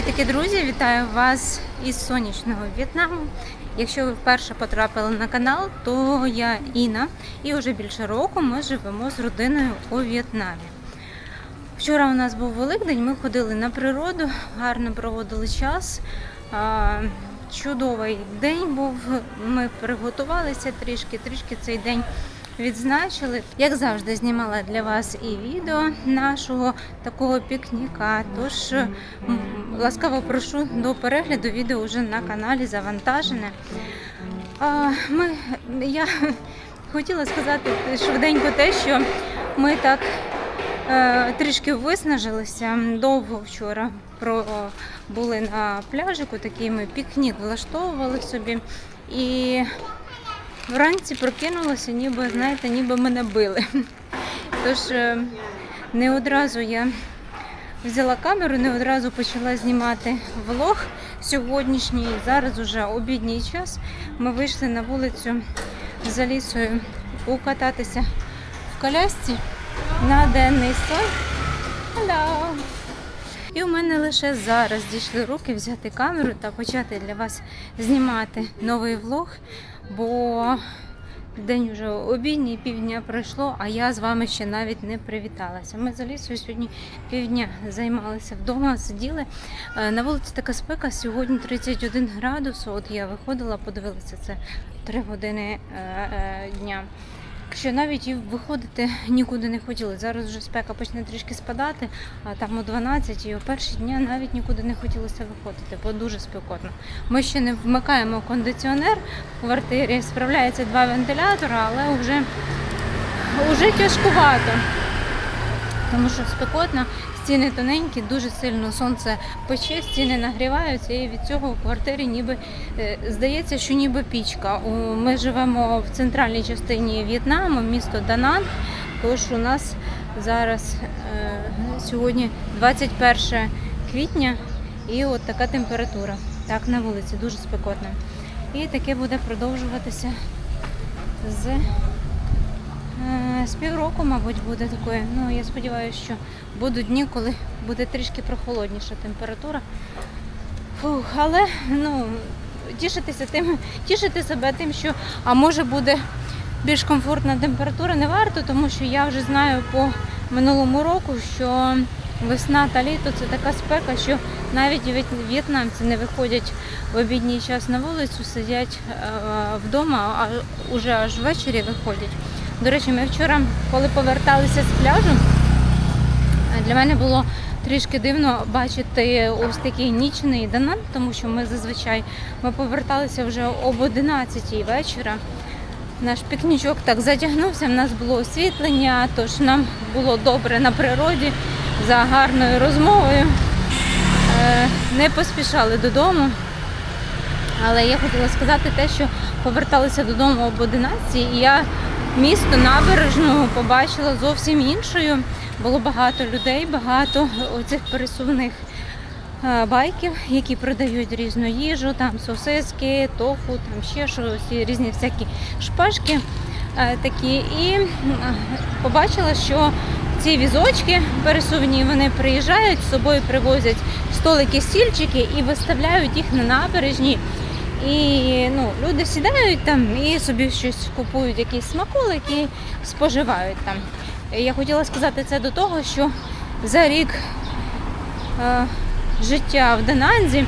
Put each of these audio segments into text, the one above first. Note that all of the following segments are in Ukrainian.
Привітики, друзі! Вітаю вас із сонячного В'єтнаму. Якщо ви вперше потрапили на канал, то я Інна, і вже більше року ми живемо з родиною у В'єтнамі. Вчора у нас був Великдень, ми ходили на природу, гарно проводили час. Чудовий день був. Ми приготувалися трішки, трішки цей день відзначили. Як завжди, знімала для вас і відео нашого такого пікніка. Тож ласкаво прошу до перегляду. Відео вже на каналі завантажене. А, Ми, я хотіла сказати швиденько те, що ми так е, трішки виснажилися. Довго вчора про, були на пляжику, такий ми пікнік влаштовували собі. І вранці прокинулася, ніби, знаєте, ніби мене били. Тож е, не одразу я взяла камеру, не одразу почала знімати влог сьогоднішній. Зараз уже обідній час. Ми вийшли на вулицю за лісою укататися в колясці на денний сон. Hello! І у мене лише зараз дійшли руки взяти камеру та почати для вас знімати новий влог, бо день вже обідній, півдня пройшло, а я з вами ще навіть не привіталася. Ми за лісою сьогодні півдня займалися вдома, сиділи. Е, На вулиці така спека, сьогодні 31 градус. От я виходила, подивилася це 3 години е, е, дня що навіть і виходити нікуди не хотіли. Зараз вже спека почне трішки спадати, а там о 12 і о перші дня навіть нікуди не хотілося виходити, бо дуже спекотно. Ми ще не вмикаємо кондиціонер в квартирі, справляється два вентилятори, але вже, вже тяжкувато. Тому що спекотно, стіни тоненькі, дуже сильно сонце пече, стіни нагріваються, і від цього в квартирі ніби е, здається, що ніби пічка. Ми живемо в центральній частині В'єтнаму, місто Дананг. Тож у нас зараз е, сьогодні 21 квітня і от така температура. Так, на вулиці дуже спекотно. І таке буде продовжуватися з З півроку, мабуть, буде такою. Ну, я сподіваюся, що будуть дні, коли буде трішки прохолодніша температура. Фух, але ну, тішитися тим, тішити себе тим, що а може буде більш комфортна температура, не варто, тому що я вже знаю по минулому року, що весна та літо це така спека, що навіть в'єтнамці не виходять в обідній час на вулицю, сидять е, вдома, а вже аж ввечері виходять. До речі, ми вчора, коли поверталися з пляжу, е, для мене було трішки дивно бачити ось такий нічний данан, тому що ми зазвичай ми поверталися вже об 11 вечора. Наш пікнічок так затягнувся, в нас було освітлення, тож нам було добре на природі за гарною розмовою. Е, Не поспішали додому. Але я хотіла сказати те, що поверталися додому об 11 і я місто набережну побачила зовсім іншою. Було багато людей, багато оцих пересувних е, байків, які продають різну їжу, там сосиски, тофу, там ще щось, різні всякі шпажки е, такі. І е, побачила, що ці візочки пересувні вони приїжджають з собою, привозять столики, стільчики і виставляють їх на набережні. І ну, люди сідають там і собі щось купують, якісь смаколики і споживають там. Я хотіла сказати це до того, що за рік е, життя в Дананзі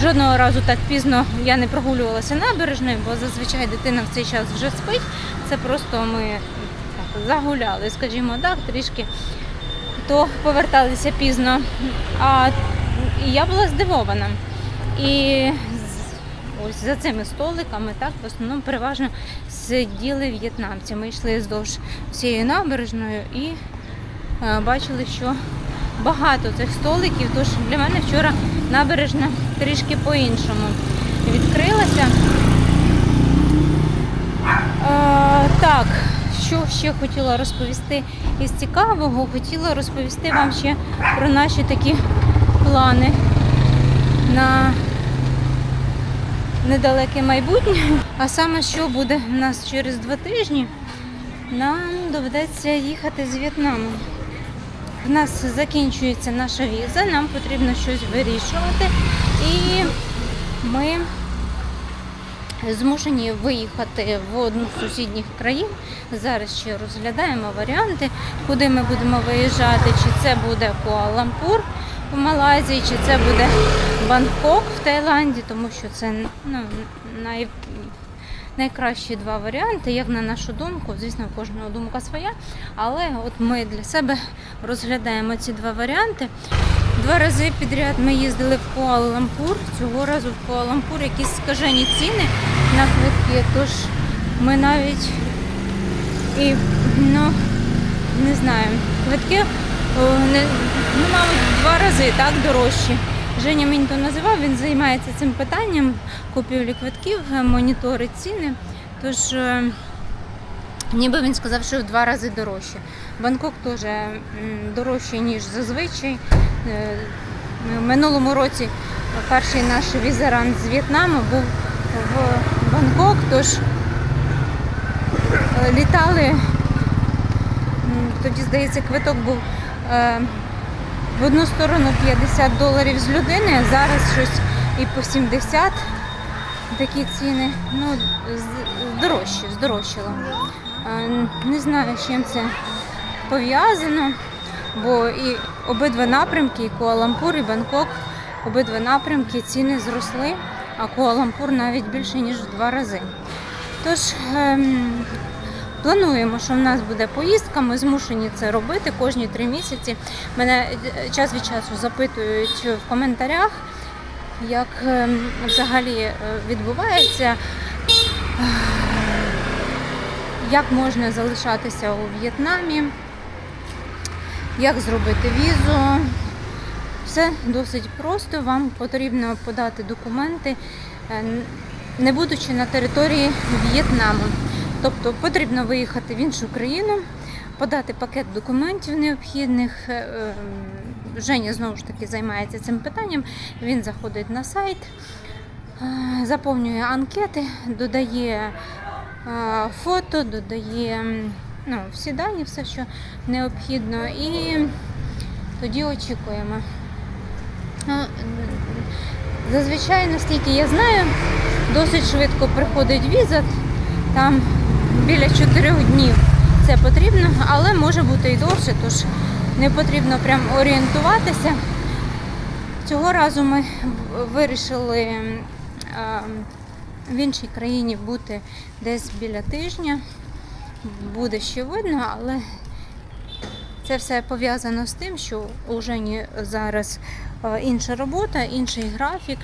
жодного разу так пізно я не прогулювалася набережною, бо зазвичай дитина в цей час вже спить. Це просто ми так, загуляли, скажімо так, трішки, то поверталися пізно. А я була здивована. І ось за цими столиками, так, в основному переважно сиділи в'єтнамці. Ми йшли вздовж всією набережною і е, бачили, що багато цих столиків. Тож для мене вчора набережна трішки по-іншому відкрилася. Е, так, що ще хотіла розповісти із цікавого? Хотіла розповісти вам ще про наші такі плани на недалеке майбутнє. А саме що буде в нас через два тижні, нам доведеться їхати з В'єтнаму. в нас закінчується наша віза, нам потрібно щось вирішувати. І ми змушені виїхати в одну з сусідніх країн. Зараз ще розглядаємо варіанти, куди ми будемо виїжджати, чи це буде Куала-Лумпур в Малайзії, чи це буде Бангкок в Таїланді, тому що це ну, най, найкращі два варіанти, як на нашу думку. Звісно, у кожного думка своя. Але от ми для себе розглядаємо ці два варіанти. Два рази підряд ми їздили в Куала-Лумпур. Цього разу в Куала-Лумпур якісь скажені ціни на квитки. Тож ми навіть і ну не знаю, квитки не, ну, мабуть, два рази так дорожчі. Женя мені то називав, він займається цим питанням купівлі квитків, е, моніторить ціни. Тож е, ніби він сказав, що в два рази дорожче. Бангкок теж м, дорожчий, ніж зазвичай. Е, В минулому році перший наш візерант з В'єтнаму був в Бангкок, тож е, літали. Тоді, здається, квиток був е, в одну сторону 50 доларів з людини, а зараз щось і по 70 такі ціни. Ну, здорожче, здорожчало. Е, Не знаю, з чим це пов'язано, бо і обидва напрямки, і Куала-Лумпур, і Бангкок, обидва напрямки ціни зросли, а Куала-Лумпур навіть більше, ніж в два рази. Тож ем, плануємо, що в нас буде поїздка, ми змушені це робити кожні три місяці. Мене е, час від часу запитують в коментарях, як ем, взагалі е, відбувається, як можна залишатися у В'єтнамі, як зробити візу. Все досить просто. Вам потрібно подати документи, е, не будучи на території В'єтнаму. Тобто потрібно виїхати в іншу країну, подати пакет документів необхідних. Е, е, Женя знову ж таки займається цим питанням. Він заходить на сайт, е, заповнює анкети, додає е, фото, додає ну, всі дані, все, що необхідно, і тоді очікуємо. Ну, Зазвичай, наскільки я знаю, досить швидко приходить віза, там біля 4 днів це потрібно, але може бути і довше, тож не потрібно прям орієнтуватися. Цього разу ми вирішили м, в іншій країні бути десь біля тижня. Буде ще видно, але це все пов'язано з тим, що Жені зараз е, інша робота, інший графік.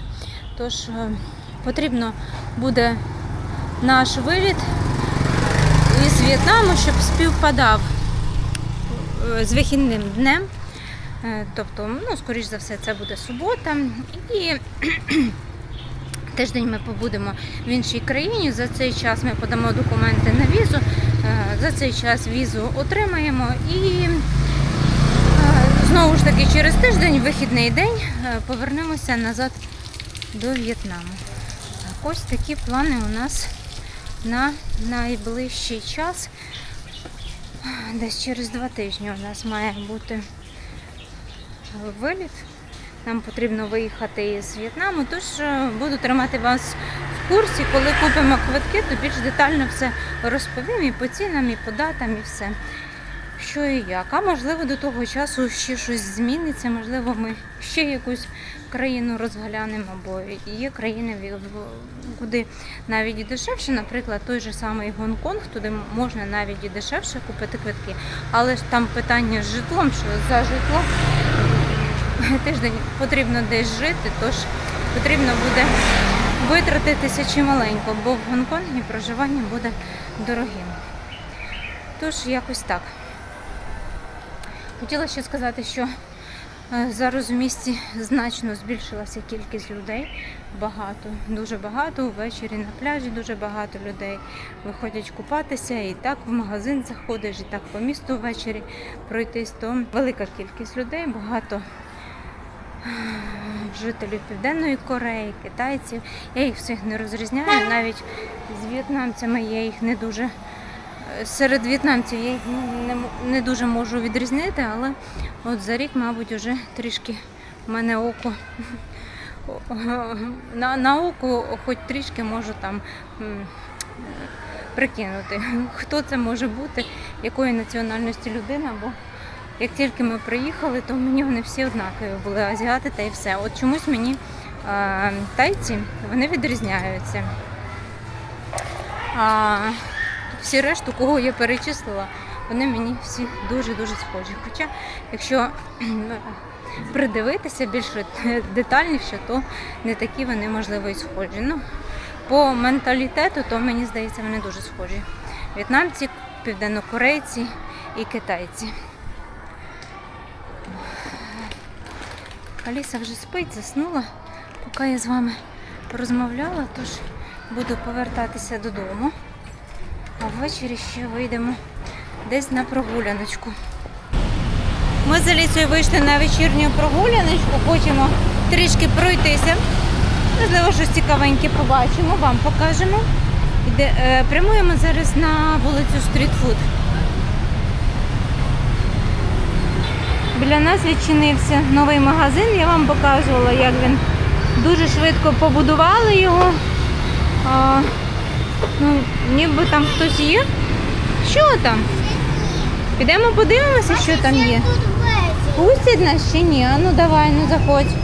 Тож е, потрібно буде наш виліт В'єтнаму, щоб співпадав е, з вихідним днем. Е, Тобто, ну, скоріш за все, це буде субота. І тиждень ми побудемо в іншій країні. За цей час ми подамо документи на візу. Е, За цей час візу отримаємо і знову ж таки через тиждень, вихідний день, повернемося назад до В'єтнаму. Ось такі плани у нас на найближчий час. Десь через два тижні у нас має бути виліт. Нам потрібно виїхати із В'єтнаму, тож е, буду тримати вас в курсі. Коли купимо квитки, то більш детально все розповім і по цінам, і по датам, і все. Що і як. А можливо, до того часу ще щось зміниться, можливо, ми ще якусь країну розглянемо, бо є країни, куди навіть і дешевше, наприклад, той же самий Гонконг, туди можна навіть і дешевше купити квитки. Але ж там питання з житлом, що за житло тиждень потрібно десь жити, тож потрібно буде витратитися чималенько, бо в Гонконгі проживання буде дорогим. Тож якось так. Хотіла ще сказати, що е, зараз у місті значно збільшилася кількість людей. Багато, дуже багато. Увечері на пляжі дуже багато людей виходять купатися, і так в магазин заходиш, і так по місту ввечері пройтись. То велика кількість людей, багато е, жителів Південної Кореї, китайців. Я їх всіх не розрізняю, навіть з в'єтнамцями я їх не дуже серед в'єтнамців я їх не, не дуже можу відрізнити, але от за рік, мабуть, вже трішки в мене око на, на око хоч трішки можу там прикинути, хто це може бути, якої національності людина, бо як тільки ми приїхали, то мені вони всі однакові були азіати та і все. От чомусь мені е, тайці вони відрізняються. А всі решту, кого я перечислила, вони мені всі дуже-дуже схожі. Хоча, якщо придивитися більш детальніше, то не такі вони можливо і схожі. Ну, по менталітету, то мені здається, вони дуже схожі. В'єтнамці, південнокорейці і китайці. Аліса вже спить, заснула, поки я з вами розмовляла, тож буду повертатися додому. А ввечері ще вийдемо десь на прогуляночку. Ми з Алісою вийшли на вечірню прогуляночку, хочемо трішки пройтися. Можливо, щось цікавеньке побачимо, вам покажемо. Іде, е, прямуємо зараз на вулицю Стрітфуд. Біля нас відчинився новий магазин. Я вам показувала, як він дуже швидко побудували його. Ну, ніби там хтось є. Що там? Підемо подивимося, що там є. Пустять нас чи ні? А ну давай, ну заходь.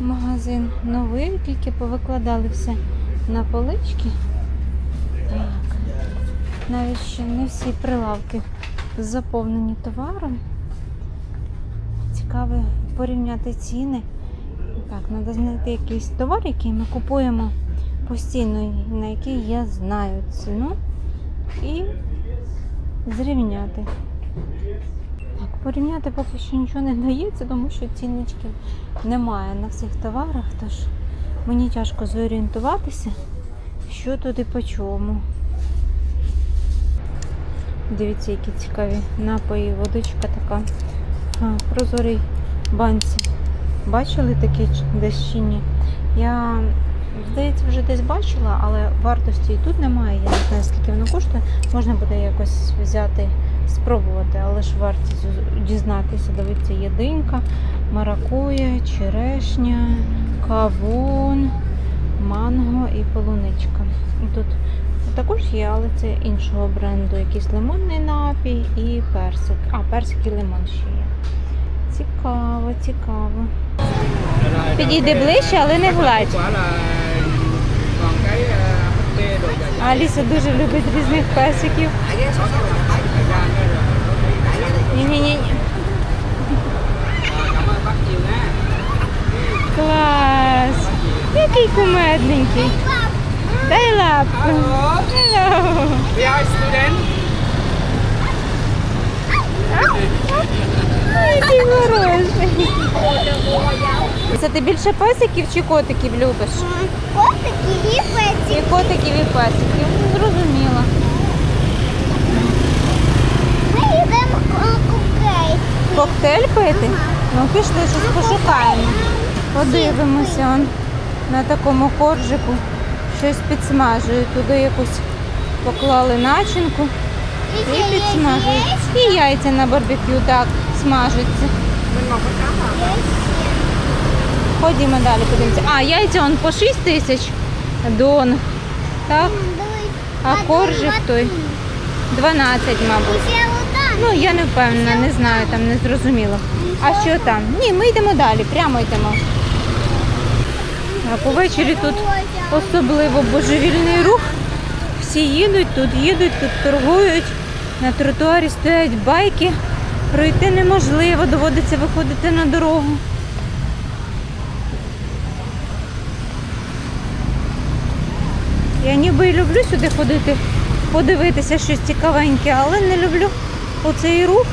Магазин новий, тільки повикладали все на полички. Так. Навіть ще не всі прилавки заповнені товаром. Цікаво порівняти ціни. Так, треба знайти якийсь товар, який ми купуємо постійно, на який я знаю ціну і зрівняти. Так, порівняти поки що нічого не дається, тому що цінничків немає на всіх товарах, тож мені тяжко зорієнтуватися, що тут і по чому. Дивіться, які цікаві напої, водичка така прозорій банці. Бачили такі ч- десь чи ні? Я, здається, вже десь бачила, але вартості і тут немає. Я не знаю, скільки воно коштує. Можна буде якось взяти, спробувати, але ж вартість дізнатися. Дивіться, є динька, маракуя, черешня, кавун, манго і полуничка. Тут також є, але це іншого бренду. Якийсь лимонний напій і персик. А, персик і лимон ще є. Цікаво, цікаво. Підійди ближче, але не гладь. Аліса дуже любить різних rồi Ні-ні-ні. Клас! Який кумедненький. Дай лапку. Hello. we are student Ой, Який хороший. Це ти більше песиків чи котиків любиш? Котики і І котиків, і песиків. Ну, Зрозуміло. Ми їдемо кукей. Коктейль пити? Ну пішли, щось пошукаємо. Подивимося он на такому коржику. Щось підсмажують. Туди якусь поклали начинку і підсмажують. І яйця на барбекю так смажаться. Ходімо далі, подивимося. А, яйця он по 6 тисяч дон. Так, а коржик той 12, мабуть. Ну, я не впевнена, не знаю, там не зрозуміло. А що там? Ні, ми йдемо далі, прямо йдемо. Так, увечері тут особливо божевільний рух. Всі їдуть, тут їдуть, тут торгують. На тротуарі стоять байки. Пройти неможливо, доводиться виходити на дорогу. Я ніби і люблю сюди ходити, подивитися щось цікавеньке, але не люблю оцей рух.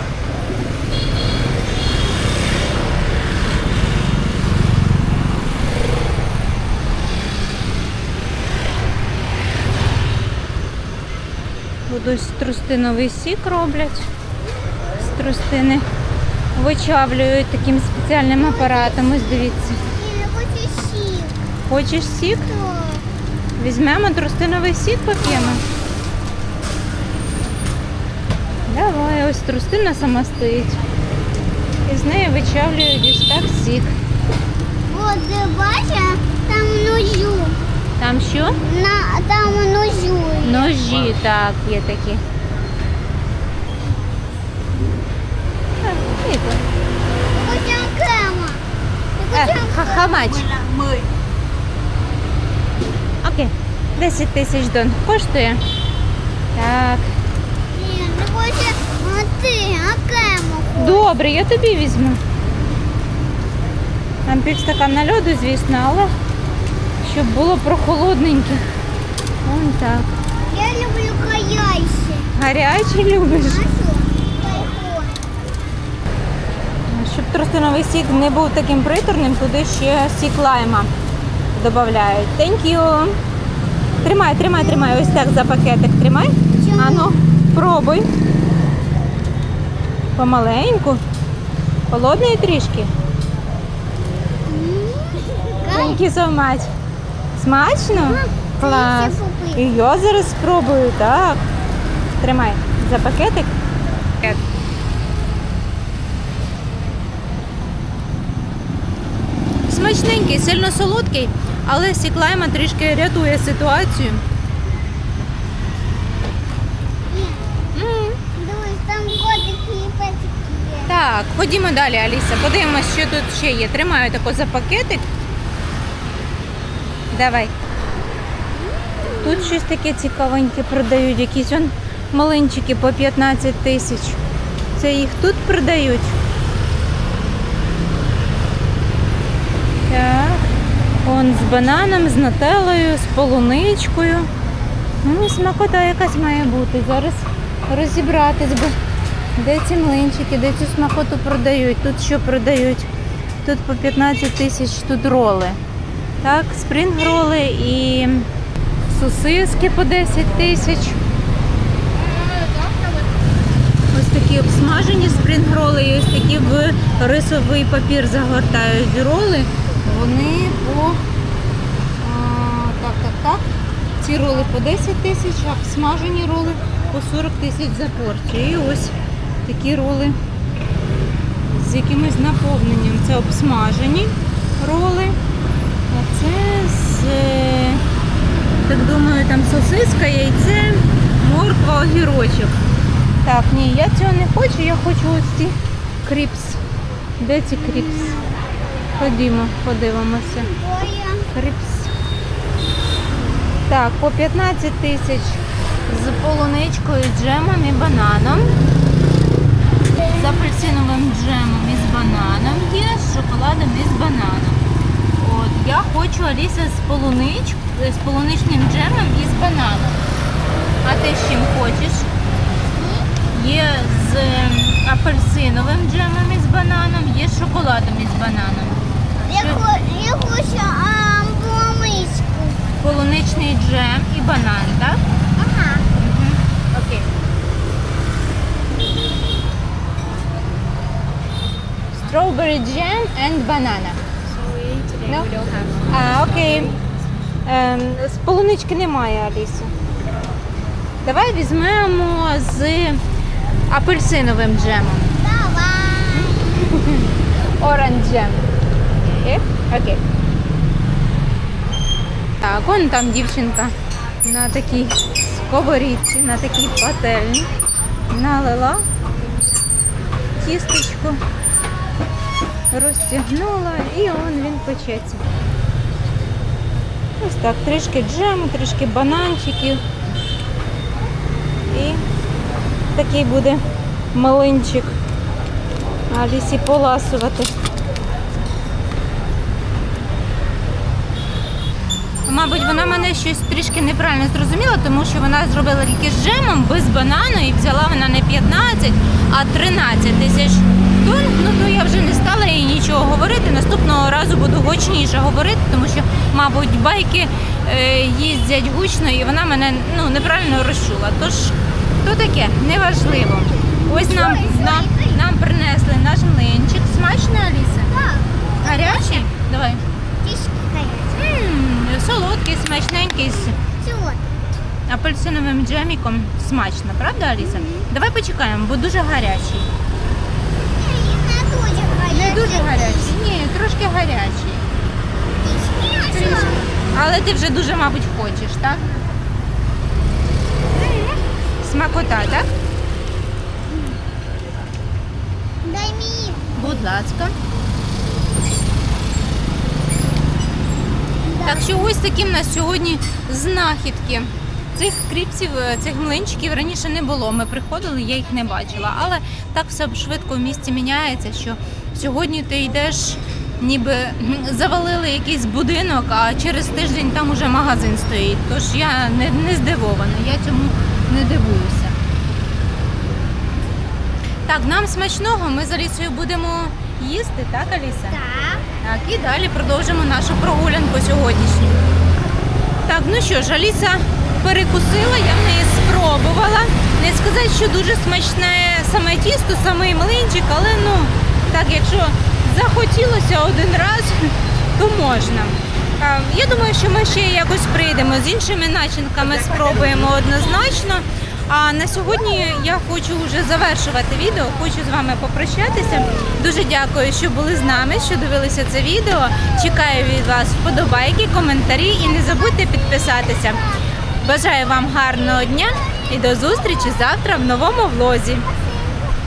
Будуть з трустиновий сік роблять. Трустини вичавлюють таким спеціальним апаратом. Ось дивіться. Хочу сік. Хочеш сік? Візьмемо трустиновий сік поп'ємо. Давай, ось трустина сама стоїть. І з неї вичавлюють ось так сік. От бачиш, там ножу. Там що? На, там ножу. Ножі, так, є такі. Е, ха- how much? Окей. 10 тисяч дон коштує. Так. Ні, не хоче а ти, а. Добре, я тобі візьму. Там півстакана льоду, звісно, але щоб було прохолодненьке. Вон так. Я люблю каяйся. Гарячий любиш. Тростиновий сік не був таким приторним, туди ще сік лайма додають. Thank you. Тримай, тримай, тримай. Ось так за пакетик тримай. Ану, пробуй. Помаленьку. Холодний трішки. Thank you so much. Смачно? Клас. І я зараз спробую, так. Тримай за пакетик. Смачненький, сильно солодкий, але сік лайма трішки рятує ситуацію. Дивись, там котики і песики є. Так, ходімо далі, Аліса. Подивимось, що тут ще є. Тримаю тако за пакетик. Давай. Тут щось таке цікавеньке продають, якісь он малинчики по 15 тисяч. Це їх тут продають. Так. Он з бананом, з нателою, з полуничкою. Ну, смакота якась має бути. Зараз розібратись би. Де ці млинчики, де цю смакоту продають? Тут що продають? Тут по 15 тисяч тут роли. Так, спрінг-роли і сосиски по 10 тисяч. Ось такі обсмажені спрінг-роли і ось такі в рисовий папір загортають роли. Вони по а, так, так, так. Ці роли по 10 тисяч, а обсмажені роли по 40 тисяч за порцію. І ось такі роли з якимось наповненням. Це обсмажені роли. А це з, е, так думаю, там сосиска, яйце, морква, огірочок. Так, ні, я цього не хочу, я хочу ось ці кріпс. Де ці кріпс? Ходімо, подивимося. Боя. Кріпс. Так, по 15 тисяч з полуничкою, джемом і бананом. З апельсиновим джемом і з бананом є, з шоколадом і з бананом. От, я хочу Аліса з полунич, з полуничним джемом і з бананом. А ти з чим хочеш? Є з апельсиновим джемом і з бананом, є з шоколадом і з бананом. Я, я хочу а, поломичку. Полуничний джем і банан, так? Ага. Окей. Strawberry jam and banana. No? А, окей. Ем, з полунички немає, Аліса. Давай візьмемо з апельсиновим джемом. Давай. Orange jam. Окей? Так, вон там дівчинка на такій сковорідці, на такій пательні. Налила тістечко, розтягнула і он він печеться. Ось так, трішки джему, трішки бананчиків. І такий буде малинчик. Алісі поласувати. Мабуть, вона мене щось трішки неправильно зрозуміла, тому що вона зробила тільки з джемом без банану і взяла вона не 15, а 13 тисяч тонн. Ну то я вже не стала їй нічого говорити. Наступного разу буду гучніше говорити, тому що, мабуть, байки е, їздять гучно і вона мене ну, неправильно розчула. Тож, то таке, неважливо. Ось нам, нам, нам принесли наш млинчик. Смачно, Аліса? Так. Гарячий? Давай. Солодкий, смачненький з апельсиновим джеміком. Смачно, правда, Аліса? Давай почекаємо, бо дуже гарячий. Не дуже Не дуже гарячий. Ні, трошки гарячий. Трішки. Але ти вже дуже, мабуть, хочеш, так? Смакота, так? Дай мені. Будь ласка. Так що ось такі в нас сьогодні знахідки. Цих кріпсів, е, цих млинчиків раніше не було. Ми приходили, я їх не бачила. Але так все швидко в місті міняється, що сьогодні ти йдеш, ніби завалили якийсь будинок, а через тиждень там уже магазин стоїть. Тож я не, не здивована, я цьому не дивуюся. Так, нам смачного, ми з Алісою будемо їсти, так, Аліса? Так. Так, і далі продовжимо нашу прогулянку сьогоднішню. Так, ну що ж, Аліса перекусила, я в неї спробувала. Не сказати, що дуже смачне саме тісто, самий млинчик, але ну, так, якщо захотілося один раз, то можна. Я думаю, що ми ще якось прийдемо з іншими начинками, спробуємо однозначно. А на сьогодні я хочу вже завершувати відео. Хочу з вами попрощатися. Дуже дякую, що були з нами, що дивилися це відео. Чекаю від вас вподобайки, коментарі і не забудьте підписатися. Бажаю вам гарного дня і до зустрічі завтра в новому влозі.